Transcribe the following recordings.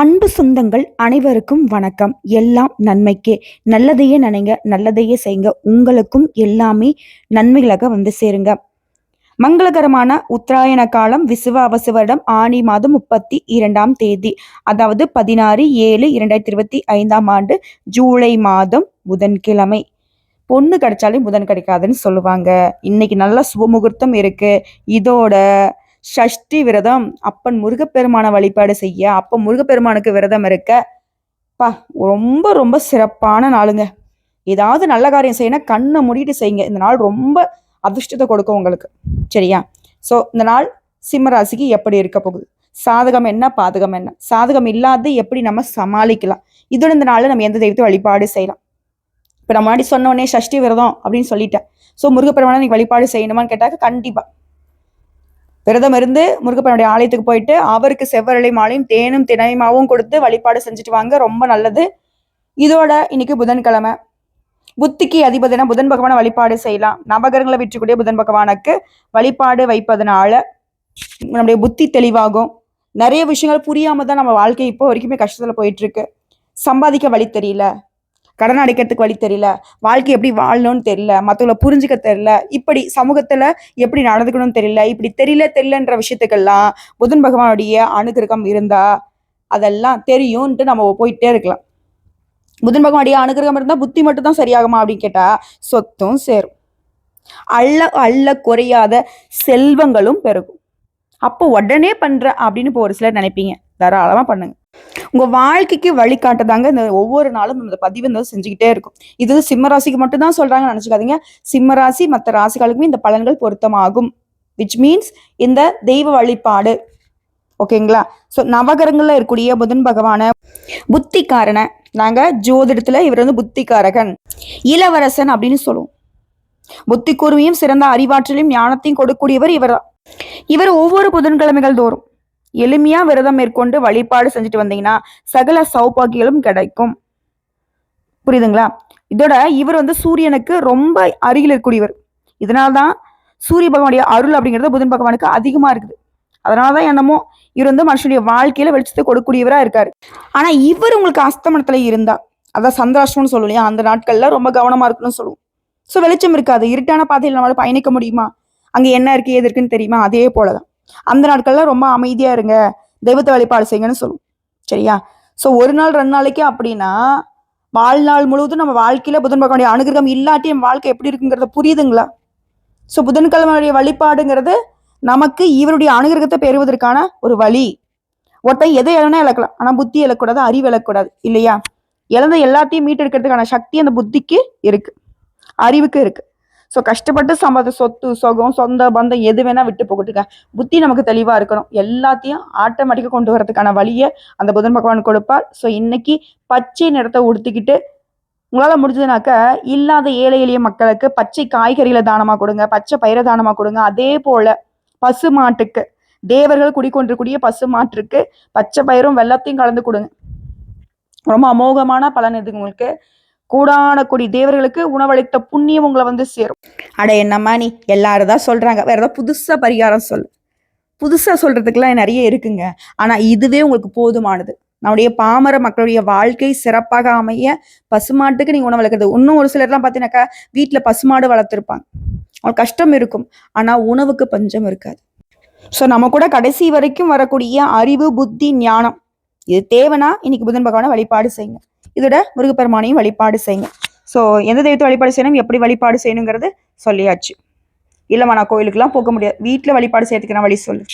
அன்பு சொந்தங்கள் அனைவருக்கும் வணக்கம். எல்லாம் நன்மைக்கே. நல்லதையே நினைங்க நல்லதையே செய்யுங்க. உங்களுக்கும் எல்லாமே நன்மைகளாக வந்து சேருங்க. மங்களகரமான உத்தராயண காலம் விசுவாவசு வருடம் ஆணி மாதம் முப்பத்தி இரண்டாம் தேதி அதாவது பதினாறு ஏழு இரண்டாயிரத்தி இருபத்தி ஐந்தாம் ஆண்டு ஜூலை மாதம் புதன்கிழமை. பொண்ணு கிடைச்சாலே புதன் கிடைக்காதுன்னு சொல்லுவாங்க. இன்னைக்கு நல்ல சுபமுகூர்த்தம் இருக்கு. இதோட சஷ்டி விரதம் அப்பன் முருகப்பெருமான வழிபாடு செய்ய அப்ப முருகப்பெருமானுக்கு விரதம் இருக்க பா ரொம்ப ரொம்ப சிறப்பான நாளுங்க. ஏதாவது நல்ல காரியம் செய்யணும் கண்ணை மூடிட்டு செய்யுங்க. இந்த நாள் ரொம்ப அதிர்ஷ்டத்தை கொடுக்கும் உங்களுக்கு. சரியா? ஸோ இந்த நாள் சிம்மராசிக்கு எப்படி இருக்க போகுது? சாதகம் என்ன பாதகம் என்ன? சாதகம் இல்லாத எப்படி நம்ம சமாளிக்கலாம்? இதோட இந்த நாளில் நம்ம எந்த தெய்வத்தை வழிபாடு செய்யலாம்? இப்போ நம்ம முன்னாடி சொன்ன உடனே சஷ்டி விரதம் அப்படின்னு சொல்லிட்டேன். ஸோ முருகப்பெருமானை நீங்கள் வழிபாடு செய்யணுமான்னு கேட்டாக்க கண்டிப்பாக விரதம் இருந்து முருகப்பனுடைய ஆலயத்துக்கு போயிட்டு அவருக்கு செவ்வரளை மாலையும் தேனும் தினைமாவும் கொடுத்து வழிபாடு செஞ்சுட்டு வாங்க. ரொம்ப நல்லது. இதோட இன்னைக்கு புதன்கிழமை. புத்திக்கு அதிபதினா புதன் பகவான வழிபாடு செய்யலாம். நவகரங்களை விற்றுக்கூடிய புதன் பகவானுக்கு வழிபாடு வைப்பதனால நம்முடைய புத்தி தெளிவாகும். நிறைய விஷயங்கள் புரியாம தான் நம்ம வாழ்க்கை இப்போ வரைக்குமே கஷ்டத்துல போயிட்டு இருக்கு. சம்பாதிக்க வழி தெரியல. கடன் அடைக்கிறதுக்கு வழி தெரியல. வாழ்க்கை எப்படி வாழணும்னு தெரியல. மற்றவங்கள புரிஞ்சுக்க தெரியல. இப்படி சமூகத்தில் எப்படி நடந்துக்கணும்னு தெரியல. இப்படி தெரியல தெரியலன்ற விஷயத்துக்கெல்லாம் புதன் பகவானுடைய அனுகிரகம் இருந்தா அதெல்லாம் தெரியும்ன்ட்டு நம்ம போயிட்டே இருக்கலாம். புதன் பகவானுடைய அனுகிரகம் இருந்தால் புத்தி மட்டும் தான் சரியாகுமா அப்படின்னு கேட்டால் சொத்தும் சேரும். அள்ள அள்ள குறையாத செல்வங்களும் பெருகும். அப்போ உடனே பண்ற அப்படின்னு இப்போ ஒரு சிலர் நினைப்பீங்க. தாராளமாக பண்ணுங்க. உங்க வாழ்க்கைக்கு வழிகாட்டுதாங்க இந்த ஒவ்வொரு நாளும் நம்ம பதிவு இந்த செஞ்சுக்கிட்டே இருக்கும். இது வந்து சிம்ம மட்டும் தான் சொல்றாங்கன்னு நினைச்சுக்காதீங்க. சிம்மராசி மற்ற ராசிகளுக்குமே இந்த பலன்கள் பொருத்தமாகும். விச் மீன்ஸ் இந்த தெய்வ வழிபாடு. ஓகேங்களா? ஸோ நவகரங்களில் இருக்கக்கூடிய புதன் பகவான புத்திக்காரனை. நாங்க ஜோதிடத்துல இவர் வந்து புத்திக்காரகன். இளவரசன் அப்படின்னு சொல்லுவோம். புத்தி கூர்மையும் சிறந்த அறிவாற்றலையும் ஞானத்தையும் கொடுக்கக்கூடியவர் இவர் தான் இவர் ஒவ்வொரு புதன்கிழமைகள் தோறும். எளிமையா விரதம் மேற்கொண்டு வழிபாடு செஞ்சுட்டு வந்தீங்கன்னா சகல சௌபாகியங்களும் கிடைக்கும். புரியுதுங்களா? இதோட இவர் வந்து சூரியனுக்கு ரொம்ப அருகில் இருக்கக்கூடியவர். இதனால்தான் சூரிய பகவானுடைய அருள் அப்படிங்கிறது புதன் பகவானுக்கு அதிகமா இருக்குது. அதனாலதான் என்னமோ இவர் வந்து மனுஷனுடைய வாழ்க்கையில வெளிச்சத்தை கொடுக்கக்கூடியவரா இருக்காரு. ஆனா இவர் உங்களுக்கு அஸ்தமனத்துல இருந்தா அதான் சந்திராஷ்டம்னு சொல்லுவோம் இல்லையா? அந்த நாட்கள்ல ரொம்ப கவனமா இருக்கணும்னு சொல்லுவோம். ஸோ வெளிச்சம் இருக்காது. இருட்டான பாதையில் நம்மளால பயணிக்க முடியுமா? அங்க என்ன இருக்கு எது இருக்குன்னு தெரியுமா? அதே போலதான். அந்த நாட்கள்ல ரொம்ப அமைதியா இருங்க. தெய்வத்தை வழிபாடு செய்யுங்கன்னு சொல்லுவோம் சரியா? ஸோ ஒரு நாள் ரெண்டு நாளைக்கு அப்படின்னா வாழ்நாள் முழுவதும் நம்ம வாழ்க்கையில புதன் பகவானுடைய அனுகிரகம் இல்லாட்டி நம்ம வாழ்க்கை எப்படி இருக்குங்கிறத புரியுதுங்களா? ஸோ புதன்கிழமையுடைய வழிபாடுங்கிறது நமக்கு இவருடைய அனுகிரகத்தை பெறுவதற்கான ஒரு வழி. ஒருத்தன் எதை இழனா இழக்கலாம். ஆனால் புத்தி இழக்கூடாது அறிவு இழக்கூடாது இல்லையா? இழந்த எல்லாத்தையும் மீட்டெடுக்கிறதுக்கான சக்தி அந்த புத்திக்கு இருக்கு. அறிவுக்கு இருக்கு. ஸோ கஷ்டப்பட்டு சம்பாத சொத்து சொகம் சொந்த பந்தம் எது வேணா விட்டு போகட்டுங்க. புத்தி நமக்கு தெளிவாக இருக்கணும். எல்லாத்தையும் ஆட்டோமேட்டிக்காக கொண்டு வரதுக்கான வழியை அந்த புதன் பகவான் கொடுப்பார். ஸோ இன்னைக்கு பச்சை நிறத்தை உடுத்திக்கிட்டு உங்களால் முடிஞ்சதுனாக்க இல்லாத ஏழை எளிய மக்களுக்கு பச்சை காய்கறிகளை தானமாக கொடுங்க. பச்சை பயிரை தானமாக கொடுங்க. அதே போல் பசு மாட்டுக்கு தேவர்கள் குடிக்கொண்டிருக்கூடிய பசு மாட்டுக்கு பச்சை பயிரும் வெள்ளத்தையும் கலந்து கொடுங்க. ரொம்ப அமோகமான பலன் இது உங்களுக்கு? கூடான கொடி தேவர்களுக்கு உணவளித்த புண்ணியம் உங்களை வந்து சேரும். அட என்னம்மா நீ? எல்லாரும் தான் சொல்றாங்க. வேற ஏதாவது புதுசா பரிகாரம் சொல்லு. புதுசா சொல்றதுக்கெல்லாம் நிறைய இருக்குங்க. ஆனா இதுவே உங்களுக்கு போதுமானது. நம்முடைய பாமர மக்களுடைய வாழ்க்கை சிறப்பாக அமைய பசுமாட்டுக்கு நீங்க உணவு வளர்க்குறது இன்னும் ஒரு சிலர்லாம் பார்த்தீங்கன்னாக்கா வீட்டுல பசுமாடு வளர்த்துருப்பாங்க. அவங்களுக்கு கஷ்டம் இருக்கும். ஆனா உணவுக்கு பஞ்சம் இருக்காது. ஸோ நம்ம கூட கடைசி வரைக்கும் வரக்கூடிய அறிவு புத்தி ஞானம். இது தேவைன்னா இன்னைக்கு புதன் பகவானை வழிபாடு செய்யுங்க. இதோட முருகப்பெருமானையும் வழிபாடு செய்யுங்க. ஸோ எந்த தெய்வத்தை வழிபாடு செய்யணும்? எப்படி வழிபாடு செய்யணுங்கிறது சொல்லியாச்சு. இல்லைம்மா நான் கோயிலுக்குலாம் போக முடியாது. வீட்டில் வழிபாடு செய்யறதுக்கு நான் வழி சொல்லு.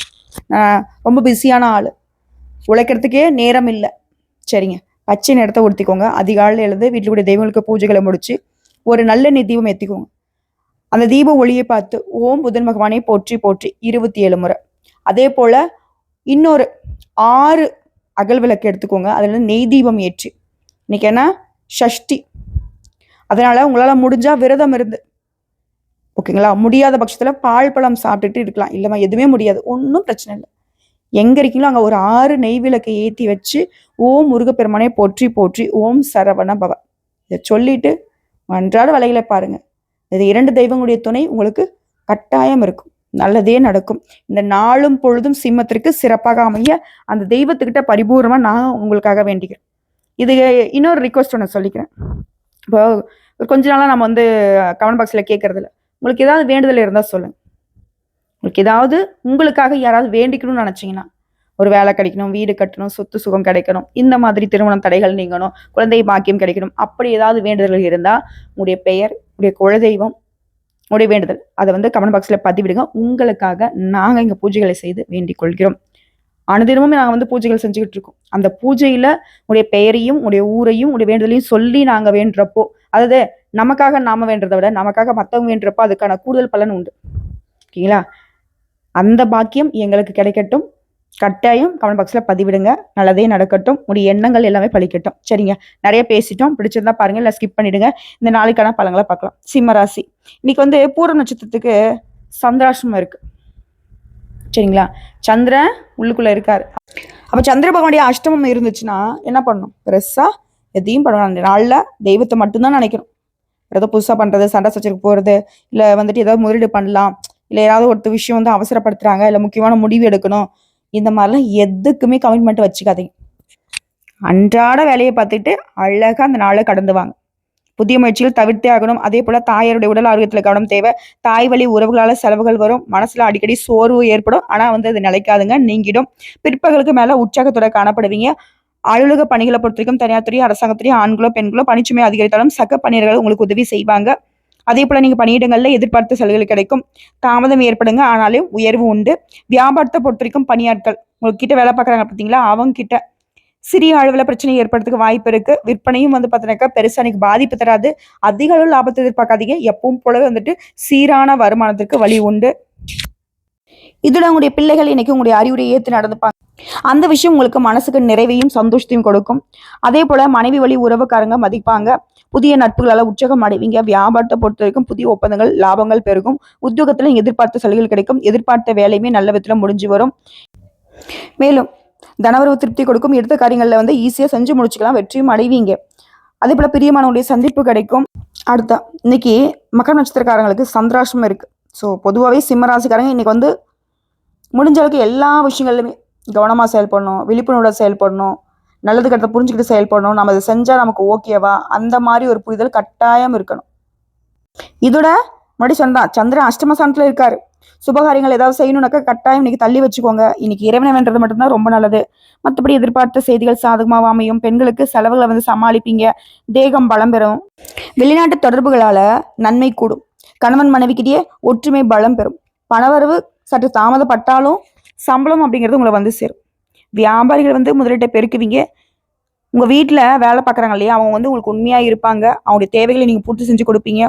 நான் ரொம்ப பிஸியான ஆள். உழைக்கிறதுக்கே நேரம் இல்லை. சரிங்க. பச்சை நிறத்தை உடுத்திக்கோங்க. அதிகாலையில் எழுந்து வீட்டில் கூடிய தெய்வங்களுக்கு பூஜைகளை முடிச்சு ஒரு நல்லெண்ணெய் தீபம் ஏற்றிக்கோங்க அந்த தீப ஒளியை பார்த்து ஓம் புதன் பகவானை போற்றி போற்றி இருபத்தி ஏழு முறை. அதே போல் இன்னொரு ஆறு அகல் விளக்கு எடுத்துக்கோங்க. அதில் நெய் தீபம் ஏற்றி இன்னைக்கு என்ன? ஷஷ்டி. அதனால் உங்களால் முடிஞ்சால் விரதம் இருந்து ஓகேங்களா? முடியாத பட்சத்தில் பால் பழம் சாப்பிட்டுட்டு இருக்கலாம். இல்லைம்மா எதுவுமே முடியாது. ஒன்றும் பிரச்சனை இல்லை. எங்கே இருக்கீங்களோ அங்கே ஒரு ஆறு நெய் விளக்கை ஏற்றி வச்சு ஓம் முருகப்பெருமானை போற்றி போற்றி ஓம் சரவண பவ. இதை சொல்லிட்டு அன்றாட வலைகளை பாருங்கள் இது இரண்டு தெய்வங்களுடைய துணை. உங்களுக்கு கட்டாயம் இருக்கும். நல்லதே நடக்கும். இந்த நாளும் பொழுதும் சிம்மத்திற்கு சிறப்பாக அமைய அந்த தெய்வத்துக்கிட்ட பரிபூர்ணமாக நான் உங்களுக்காக வேண்டிக்கிறேன் இது இன்னொரு ரிக்வஸ்ட் ஒன்று சொல்லிக்கிறேன். இப்போ கொஞ்ச நாளாக நம்ம வந்து கமெண்ட் பாக்ஸில் கேட்குறதில்ல உங்களுக்கு ஏதாவது வேண்டுதல் இருந்தால் சொல்லுங்கள் உங்களுக்கு ஏதாவது உங்களுக்காக யாராவது வேண்டிக்கணும்னு நினச்சிங்கன்னா ஒரு வேலை கிடைக்கணும் வீடு கட்டணும் சொத்து சுகம் கிடைக்கணும் இந்த மாதிரி திருமணம் தடைகள் நீங்கணும் குழந்தை பாக்கியம் கிடைக்கணும் அப்படி ஏதாவது வேண்டுதல்கள் இருந்தால் உங்களுடைய பெயர் உங்களுடைய குலதெய்வம் உங்களுடைய வேண்டுதல் அதை வந்து கமெண்ட் பாக்ஸில் பதிவிடுங்க. உங்களுக்காக நாங்கள் இங்கே பூஜைகளை செய்து வேண்டிக் கொள்கிறோம். அனுதினமும் நாங்கள் வந்து பூஜைகள் செஞ்சுக்கிட்டு இருக்கோம் அந்த பூஜையில் உடைய பெயரையும் உடைய ஊரையும் உடைய வேண்டுதலையும் சொல்லி நாங்கள் வேண்டுறப்போ அதாவது நமக்காக நாம வேண்டுறதை விட நமக்காக மற்றவங்க வேண்டுறப்போ அதுக்கான கூடுதல் பலன் உண்டு. ஓகேங்களா? அந்த பாக்கியம் எங்களுக்கு கிடைக்கட்டும். கட்டாயம் கமெண்ட் பாக்ஸில் பதிவிடுங்க. நல்லதே நடக்கட்டும். உடைய எண்ணங்கள் எல்லாமே பழிக்கட்டும் சரிங்க? நிறைய பேசிட்டோம். பிடிச்சிருந்தா பாருங்க. இல்லை ஸ்கிப் பண்ணிடுங்க. இந்த நாளைக்கான பலங்களை பார்க்கலாம். சிம்மராசி இன்னைக்கு வந்து பூர நட்சத்திரத்துக்கு சந்திராசிரமம் இருக்குது சரிங்களா? சந்திரன் உள்ளுக்குள்ளே இருக்கார். அப்போ சந்திர பகவானுடைய அஷ்டமம் இருந்துச்சுன்னா என்ன பண்ணணும் பெருசாக எதையும் பண்ணணும் அந்த நாளில் தெய்வத்தை மட்டும்தான் நினைக்கணும். ஏதோ புதுசாக பண்ணுறது சண்டை சச்சருக்கு போகிறது இல்லை வந்துட்டு ஏதாவது முதலீடு பண்ணலாம் இல்லை ஏதாவது ஒருத்த விஷயம் வந்து அவசரப்படுத்துகிறாங்க இல்லை முக்கியமான முடிவு எடுக்கணும். இந்த மாதிரிலாம் எதுக்குமே கமிட்மெண்ட் வச்சுக்காதீங்க. அன்றாட வேலையை பார்த்துட்டு அழகாக அந்த நாளை கடந்து வாங்க. புதிய முயற்சிகள் தவிர்த்தே ஆகணும். அதே போல தாயாருடைய உடல் ஆரோக்கியத்தில் கவனம் தேவை. தாய் வழி உறவுகளால் செலவுகள் வரும். மனசுல அடிக்கடி சோர்வு ஏற்படும். ஆனா வந்து அது நிலைக்காதுங்க. நீங்கிடும். பிற்பகலுக்கு மேல உற்சாகத்தோட காணப்படுவீங்க. அலுவலக பணிகளை பொறுத்த வரைக்கும் தனியார் துறை அரசாங்கத்துறையும் ஆண்களோ பெண்களோ பணிச்சுமை அதிகரித்தாலும் சக பணியர்கள் உங்களுக்கு உதவி செய்வாங்க. அதே போல நீங்க பணியிடங்கள்ல எதிர்பார்த்த செலவுகள் கிடைக்கும். தாமதம் ஏற்படுங்க. ஆனாலும் உயர்வு உண்டு. வியாபாரத்தை பொறுத்த வரைக்கும் பணியாட்கள் உங்ககிட்ட வேலை பார்க்குறாங்க பார்த்தீங்களா? அவங்க கிட்ட சிறிய அளவில் பிரச்சனை ஏற்படுறதுக்கு வாய்ப்பு இருக்கு. விற்பனையும் வந்து பார்த்தீங்கன்னாக்கா பெருசாக எனக்கு பாதிப்பு தராது. அதிக அளவு லாபத்தை எதிர்பார்க்காதீங்க. எப்பவும் போலவே வந்துட்டு சீரான வருமானத்திற்கு வழி உண்டு. இதில் உங்களுடைய பிள்ளைகள் இன்னைக்கு உங்களுடைய அறிவுரை ஏற்று நடந்துப்பாங்க அந்த விஷயம் உங்களுக்கு மனசுக்கு நிறைவையும் சந்தோஷத்தையும் கொடுக்கும். அதே போல மனைவி வழி உறவுக்காரங்க மதிப்பாங்க. புதிய நட்புகளால் உற்சாகம் அடைவீங்க. வியாபாரத்தை பொறுத்த வரைக்கும் புதிய ஒப்பந்தங்கள் லாபங்கள் பெருகும். உத்தியோகத்தில் எதிர்பார்த்த சலுகைகள் கிடைக்கும். எதிர்பார்த்த வேலையுமே நல்ல விதத்தில் முடிஞ்சு வரும். மேலும் தனவரவு திருப்தி கொடுக்கும். எடுத்த காரியங்களில் வந்து ஈஸியாக செஞ்சு முடிச்சுக்கலாம். வெற்றியும் அடைவீங்க. அதே போல் பிரியமானவங்களுடைய சந்திப்பு கிடைக்கும். அடுத்தா இன்னைக்கு மக்கள் நட்சத்திரக்காரங்களுக்கு சந்திராசம் இருக்கு. ஸோ பொதுவாகவே சிம்மராசிக்காரங்க இன்னைக்கு வந்து முடிஞ்ச அளவுக்கு எல்லா விஷயங்கள்லையுமே கவனமாக செயல்படணும் விழிப்புணர்வோட செயல்படணும் நல்லது கட்ட புரிஞ்சுக்கிட்டு செயல்படணும். நம்ம அதை செஞ்சால் நமக்கு ஓகேவா அந்த மாதிரி ஒரு புரிதல் கட்டாயம் இருக்கணும். இதோட முன்னாடி சொன்னா சந்திரன் சாணத்தில் இருக்காரு. சுபகாரியங்கள் ஏதாவது செய்யணும்னாக்கா கட்டாயம் இன்னைக்கு தள்ளி வச்சுக்கோங்க. இன்னைக்கு இறைவனை வென்றது மட்டும்தான் ரொம்ப நல்லது. மற்றபடி எதிர்பார்த்த செய்திகள் சாதகமாக அமையும். பெண்களுக்கு செலவுகளை வந்து சமாளிப்பீங்க. தேகம் பலம் பெறும். வெளிநாட்டு தொடர்புகளால நன்மை கூடும். கணவன் மனைவிக்கிட்டே ஒற்றுமை பலம் பெறும். பணவரவு சற்று தாமதப்பட்டாலும் சம்பளம் அப்படிங்கிறது உங்களை வந்து சேரும். வியாபாரிகள் வந்து முதலீட்டை பெருக்குவீங்க. உங்கள் வீட்டில் வேலை பார்க்குறாங்க இல்லையா? அவங்க வந்து உங்களுக்கு உண்மையாக இருப்பாங்க. அவங்களுடைய தேவைகளை நீங்கள் பூர்த்தி செஞ்சு கொடுப்பீங்க.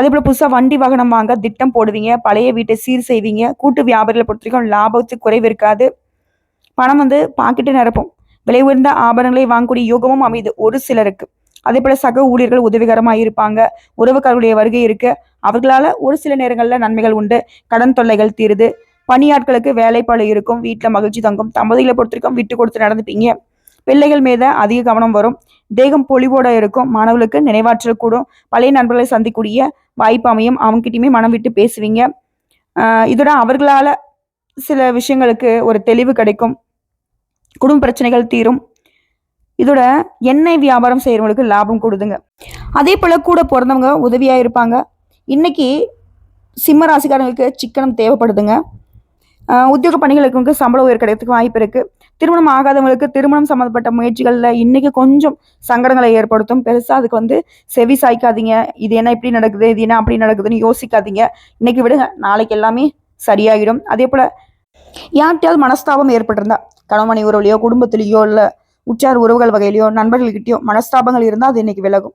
அதே போல் புதுசாக வண்டி வாகனம் வாங்க திட்டம் போடுவீங்க பழைய வீட்டை சீர் செய்வீங்க கூட்டு வியாபாரிகளை பொறுத்த வரைக்கும் லாபத்துக்கு குறைவு இருக்காது. பணம் வந்து பாக்கெட்டு நிரப்பும். விலை உயர்ந்த ஆபரணங்களை வாங்கக்கூடிய யோகமும் அமையுது ஒரு சிலருக்கு. அதே போல் சக ஊழியர்கள் உதவிகரமாக இருப்பாங்க உறவுக்காரர்களுடைய வருகை இருக்கு. அவர்களால ஒரு சில நேரங்களில் நன்மைகள் உண்டு கடன் தொல்லைகள் தீருது. பணியாட்களுக்கு வேலைப்பாடு இருக்கும் வீட்டில் மகிழ்ச்சி தங்கும். தம்பதிகளை பொறுத்த வரைக்கும் விட்டு கொடுத்து நடந்துப்பீங்க. பிள்ளைகள் மீது அதிக கவனம் வரும். தேகம் பொலிவோட இருக்கும். மாணவர்களுக்கு நினைவாற்றல் கூடும். பழைய நண்பர்களை சந்திக்கூடிய வாய்ப்பு அமையும். அவங்ககிட்டயுமே மனம் விட்டு பேசுவீங்க. இதோட அவர்களால சில விஷயங்களுக்கு ஒரு தெளிவு கிடைக்கும். குடும்ப பிரச்சனைகள் தீரும். இதோட எண்ணெய் வியாபாரம் செய்யறவங்களுக்கு லாபம் கொடுதுங்க. அதே போல கூட பிறந்தவங்க உதவியா இருப்பாங்க. இன்னைக்கு சிம்ம ராசிக்காரங்களுக்கு சிக்கனம் தேவைப்படுதுங்க. உத்தியோக பணிகளுக்கு சம்பள உயர் கிடைக்கிறதுக்கு வாய்ப்பு இருக்கு. திருமணம் ஆகாதவங்களுக்கு திருமணம் சம்மந்தப்பட்ட முயற்சிகளில் இன்னைக்கு கொஞ்சம் சங்கடங்களை ஏற்படுத்தும். பெருசாக அதுக்கு வந்து செவி சாய்க்காதீங்க. இது என்ன இப்படி நடக்குது? இது என்ன அப்படி நடக்குதுன்னு யோசிக்காதீங்க. இன்னைக்கு விடுங்க. நாளைக்கு எல்லாமே சரியாகிடும் அதே போல் யார்கிட்டயாவது மனஸ்தாபம் ஏற்பட்டிருந்தா கணவனை உறவுலையோ குடும்பத்திலேயோ இல்லை உச்சார் உறவுகள் வகையிலையோ நண்பர்கள்கிட்டயோ மனஸ்தாபங்கள் இருந்தால் அது இன்னைக்கு விலகும்.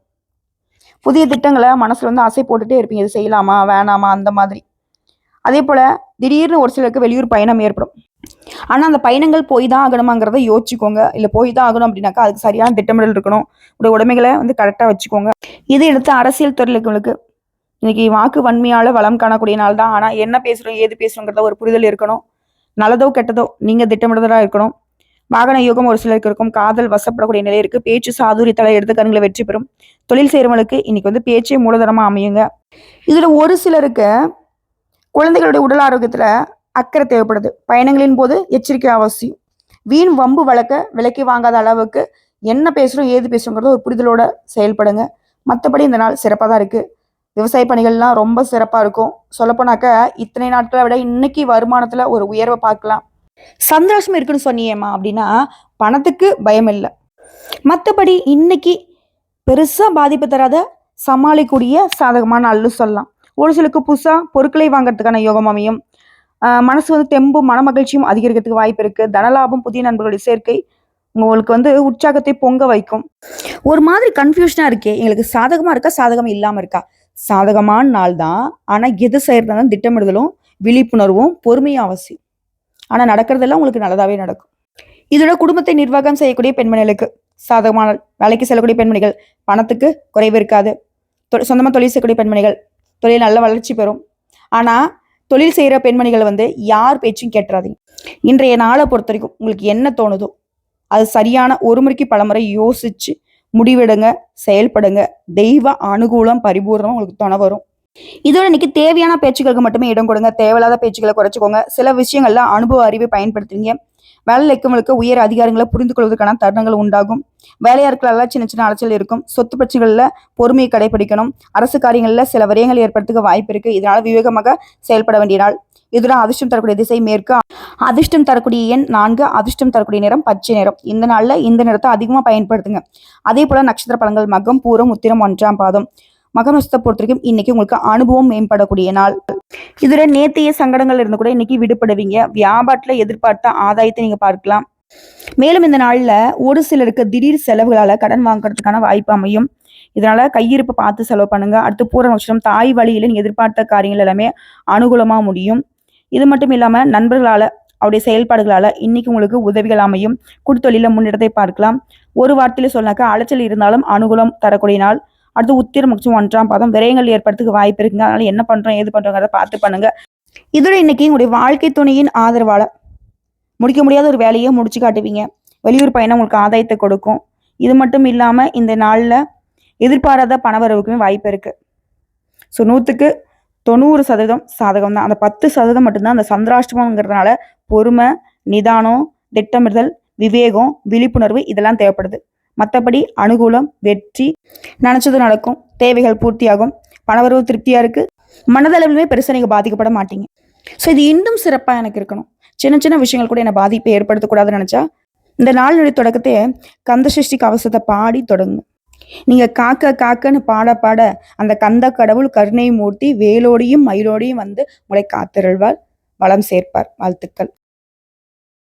புதிய திட்டங்களை மனசுல வந்து அசை போட்டுட்டே இருப்பீங்க. இது செய்யலாமா? வேணாமா? அந்த மாதிரி. அதே போல் திடீர்னு ஒரு சிலருக்கு வெளியூர் பயணம் ஏற்படும். ஆனால் அந்த பயணங்கள் போய் தான் ஆகணுமாங்கிறத யோசிச்சுக்கோங்க. இல்லை போய் தான் ஆகணும் அப்படின்னாக்கா அதுக்கு சரியான திட்டமிடல் இருக்கணும். உடைய உடைமைகளை வந்து கரெக்டாக வச்சுக்கோங்க. இதை எடுத்து அரசியல் துறையிலுக்கு இன்னைக்கு வாக்கு வன்மையால் வளம் காணக்கூடிய நாள் தான். ஆனால் என்ன பேசுகிறோம் ஏது பேசுகிறோங்கிறத ஒரு புரிதல் இருக்கணும். நல்லதோ கெட்டதோ நீங்கள் திட்டமிடுதலாக இருக்கணும். வாகன யோகம் ஒரு சிலருக்கு இருக்கும். காதல் வசப்படக்கூடிய நிலை இருக்கு. பேச்சு சாதுரியத்தலை எடுத்து கருங்களை வெற்றி பெறும். தொழில் செய்கிறவங்களுக்கு இன்னைக்கு வந்து பேச்சே மூலதனமாக அமையுங்க. இதில் ஒரு சிலருக்கு குழந்தைகளுடைய உடல் ஆரோக்கியத்தில் அக்கறை தேவைப்படுது. பயணங்களின் போது எச்சரிக்கை அவசியம். வீண் வம்பு வழக்க விலைக்கு வாங்காத அளவுக்கு என்ன பேசுகிறோம் ஏது பேசுகிறோங்கிறத ஒரு புரிதலோட செயல்படுங்க. மற்றபடி இந்த நாள் சிறப்பாக தான் இருக்குது விவசாய பணிகள்லாம் ரொம்ப சிறப்பாக இருக்கும். சொல்லப்போனாக்க இத்தனை நாட்களை விட இன்னைக்கு வருமானத்தில் ஒரு உயர்வை பார்க்கலாம். சந்தோஷம் இருக்குன்னு சொன்னியேம்மா அப்படின்னா பணத்துக்கு பயம் இல்லை. மற்றபடி இன்னைக்கு பெருசாக பாதிப்பு தராத சமாளிக்கூடிய சாதகமான நாள்னு சொல்லலாம். ஒரு சிலருக்கு புதுசாக பொருட்களை வாங்கறதுக்கான யோகம் அமையும். மனசு வந்து தெம்பு மன மகிழ்ச்சியும் அதிகரிக்கிறதுக்கு வாய்ப்பு இருக்கு. தனலாபம் புதிய நண்பர்களுடைய சேர்க்கை உங்களுக்கு வந்து உற்சாகத்தை பொங்க வைக்கும். ஒரு மாதிரி கன்ஃபியூஷனா இருக்கே. எங்களுக்கு சாதகமா இருக்கா? சாதகம் இல்லாம இருக்கா? சாதகமான நாள் தான். ஆனா எது செய்யறதுனாலும் திட்டமிடுதலும் விழிப்புணர்வும் பொறுமையும் அவசியம். ஆனா நடக்கிறதெல்லாம் உங்களுக்கு நல்லதாவே நடக்கும். இதோட குடும்பத்தை நிர்வாகம் செய்யக்கூடிய பெண்மணிகளுக்கு சாதகமான வேலைக்கு செல்லக்கூடிய பெண்மணிகள் பணத்துக்கு குறைவு இருக்காது. தொ- சொந்தமா தொழில் செய்யக்கூடிய பெண்மணிகள் தொழில் நல்ல வளர்ச்சி பெறும். ஆனால் தொழில் செய்கிற பெண்மணிகள் வந்து யார் பேச்சும் கேட்டுறாதீங்க இன்றைய நாளை பொறுத்த வரைக்கும் உங்களுக்கு என்ன தோணுதோ அது சரியான ஒரு முறைக்கு பலமுறை யோசிச்சு முடிவெடுங்க செயல்படுங்க. தெய்வ அனுகூலம் பரிபூர்ணம் உங்களுக்கு துணை வரும். இதோட இன்னைக்கு தேவையான பேச்சுக்களுக்கு மட்டுமே இடம் கொடுங்க. தேவையில்லாத பேச்சுக்களை குறைச்சிக்கோங்க. சில விஷயங்கள்ல அனுபவ அறிவை பயன்படுத்துவீங்க வேலையில் இருக்கவங்களுக்கு உயர் அதிகாரங்களை புரிந்து கொள்வதற்கான தருணங்கள் உண்டாகும். வேலையாட்களெல்லாம் சின்ன சின்ன அலைச்சல் இருக்கும். சொத்து பிரச்சனைகளில் பொறுமையை கடைபிடிக்கணும். அரசு காரியங்களில் சில விரயங்கள் ஏற்படுத்துக வாய்ப்பு இருக்கு. இதனால விவேகமாக செயல்பட வேண்டிய நாள். இதுதான் அதிர்ஷ்டம் தரக்கூடிய திசை. மேற்கு அதிர்ஷ்டம் தரக்கூடிய எண் நான்கு. அதிர்ஷ்டம் தரக்கூடிய நிறம் பச்சை நிறம். இந்த நாளில் இந்த நிறத்தை அதிகமா பயன்படுத்துங்க. அதே போல நட்சத்திர பழங்கள் மகம் பூரம் உத்திரம் ஒன்றாம் பாதம். மக பொறுத்தவரைக்கும் பொறுத்த வரைக்கும் இன்னைக்கு உங்களுக்கு அனுபவம் மேம்படக்கூடிய நாள். இதுல நேத்தைய சங்கடங்கள் இருந்து கூட இன்னைக்கு விடுபடுவீங்க. வியாபாரத்துல எதிர்பார்த்த ஆதாயத்தை நீங்க பார்க்கலாம். மேலும் இந்த நாள்ல ஒரு சிலருக்கு திடீர் செலவுகளால கடன் வாங்குறதுக்கான வாய்ப்பு அமையும். இதனால கையிருப்பு பார்த்து செலவு பண்ணுங்க. அடுத்து பூர நட்சத்திரம் தாய் வழியில நீங்க எதிர்பார்த்த காரியங்கள் எல்லாமே அனுகூலமா முடியும். இது மட்டும் இல்லாம நண்பர்களால அவருடைய செயல்பாடுகளால இன்னைக்கு உங்களுக்கு உதவிகள் அமையும். குடுத்தொழில முன்னேற்றத்தை பார்க்கலாம். ஒரு வார்த்தையில சொன்னாக்கா அலைச்சல் இருந்தாலும் அனுகூலம் தரக்கூடிய நாள். அடுத்து உத்திரம் மற்றும் ஒன்றாம் பாதம். விரயங்கள் ஏற்படுறதுக்கு வாய்ப்பு இருக்குங்க. அதனால என்ன பண்றோம் ஏது பண்றோங்கிறத பார்த்து பண்ணுங்க. இதோட இன்னைக்கு உங்களுடைய வாழ்க்கை துணையின் ஆதரவால முடிக்க முடியாத ஒரு வேலையை முடிச்சு காட்டுவீங்க. வெளியூர் பயணம் உங்களுக்கு ஆதாயத்தை கொடுக்கும். இது மட்டும் இல்லாம இந்த நாளில் எதிர்பாராத பணவரவுக்குமே வாய்ப்பு இருக்கு. ஸோ நூற்றுக்கு தொண்ணூறு சதவீதம் சாதகம் தான். அந்த பத்து சதவீதம் மட்டும்தான் அந்த சந்திராஷ்டமங்கிறதுனால பொறுமை நிதானம் திட்டமிடுதல் விவேகம் விழிப்புணர்வு இதெல்லாம் தேவைப்படுது. மற்றபடி அனுகூலம் வெற்றி நினச்சது நடக்கும். தேவைகள் பூர்த்தியாகும். பணவரவு திருப்தியாக இருக்கு. மனதளவிலுமே பெருசாக நீங்கள் பாதிக்கப்பட மாட்டீங்க. ஸோ இது இன்னும் சிறப்பாக எனக்கு இருக்கணும். சின்ன சின்ன விஷயங்கள் கூட என்னை பாதிப்பை ஏற்படுத்தக்கூடாதுன்னு நினச்சா இந்த நாளினுடைய தொடக்கத்தை கந்த சஷ்டி கவசத்தை பாடி தொடங்குங்க நீங்கள் காக்க காக்கன்னு பாட பாட அந்த கந்த கடவுள் கருணை மூர்த்தி வேலோடையும் மயிலோடையும் வந்து உங்களை காத்திருள்வார். வளம் சேர்ப்பார். வாழ்த்துக்கள்.